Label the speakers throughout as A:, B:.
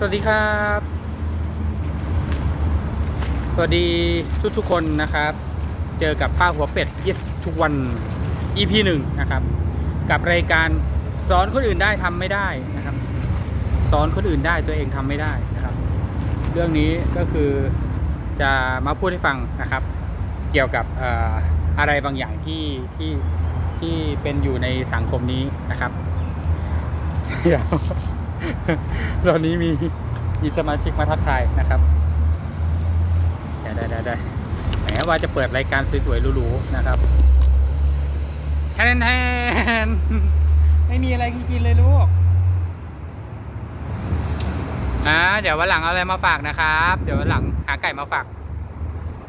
A: สวัสดีครับ สวัสดีทุกทุกคนนะครับ เจอกับป้าหัวเป็ด yes ทุกวัน EP หนึ่งนะครับ กับรายการสอนคนอื่นได้ทำไม่ได้นะครับ สอนคนอื่นได้ตัวเองทำไม่ได้นะครับ เรื่องนี้ก็คือจะมาพูดให้ฟังนะครับ เกี่ยวกับออะไรบางอย่างที่ที่ที่เป็นอยู่ในสังคมนี้นะครับเดี๋ยว ตอนนี้มีมีสมาชิกมาทักทายนะครับได้ได้ได้ได้แหมว่าจะเปิดรายการสวยๆหรูๆนะครับแทนแทนไม่มีอะไรกินเลยลูกอ่าเดี๋ยววันหลังเอาอะไรมาฝากนะครับ เดี๋ยววันหลังหาไก่มาฝาก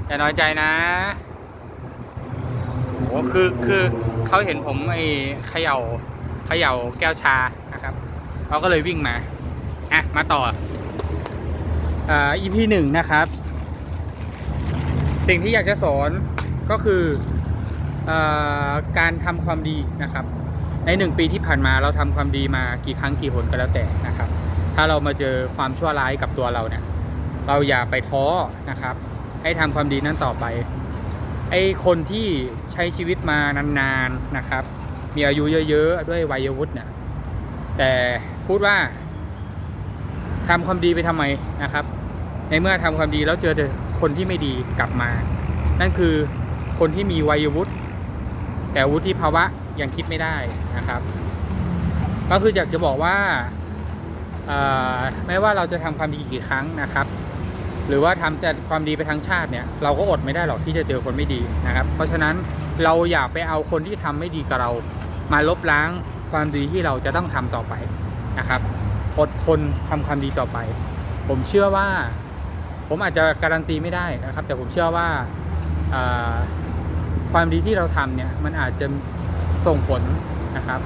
A: อย่าน้อยใจนะโอ้คือคือเขาเห็นผมไอ้เขย่าเขย่าแก้วชานะครับ เขาก็เลยวิ่งมา อะ มาต่ออ่า EP หนึ่งนะครับ สิ่งที่อยากจะสอนก็คืออาการทำความดีนะครับ ในหนึ่งปีที่ผ่านมาเราทำความดีมากี่ครั้งกี่หนก็แล้วแต่นะครับ ถ้าเรามาเจอความชั่วร้ายกับตัวเราเนี่ย เราอย่าไปท้อนะครับ ให้ทำความดีนั้นต่อไปไอ้คนที่ใช้ชีวิตมานานๆนะครับ มีอายุเยอะๆ ด้วยวัยวุฒิเนี่ย แต่พูดว่าทำความดีไปทำไมนะครับ ในเมื่อทำความดีแล้วเจอแต่คนที่ไม่ดีกลับมา นั่นคือคนที่มีวัยวุฒิแต่วุฒิภาวะยังคิดไม่ได้นะครับ ก็คืออยากจะบอกว่าไม่ว่าเราจะทำความดีกี่ครั้งนะครับ หรือว่าทำแต่ความดีไปทั้งชาติเนี่ยเราก็อดไม่ได้หรอกที่จะเจอคนไม่ดีนะครับ เพราะฉะนั้นเราอย่าไปเอาคนที่ทำไม่ดีกับเรา มาลบล้าง ความดีที่เราจะต้องทำต่อไปนะครับอดทนทำความดีต่อไป ผมเชื่อว่า ผมอาจจะการันตีไม่ได้นะครับ แต่ผมเชื่อว่าอ่าความดีที่เราทำเนี่ยมันอาจจะส่งผลนะครับ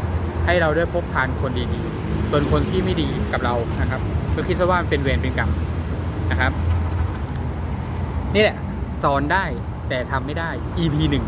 A: ให้เราได้พบผ่านคนดีๆส่วนคนที่ไม่ดีกับเรานะครับ ก็คิดซะว่ามันเป็นเวรเป็นกรรมนะครับ นี่แหละสอนได้แต่ทำไม่ได้ EP หนึ่ง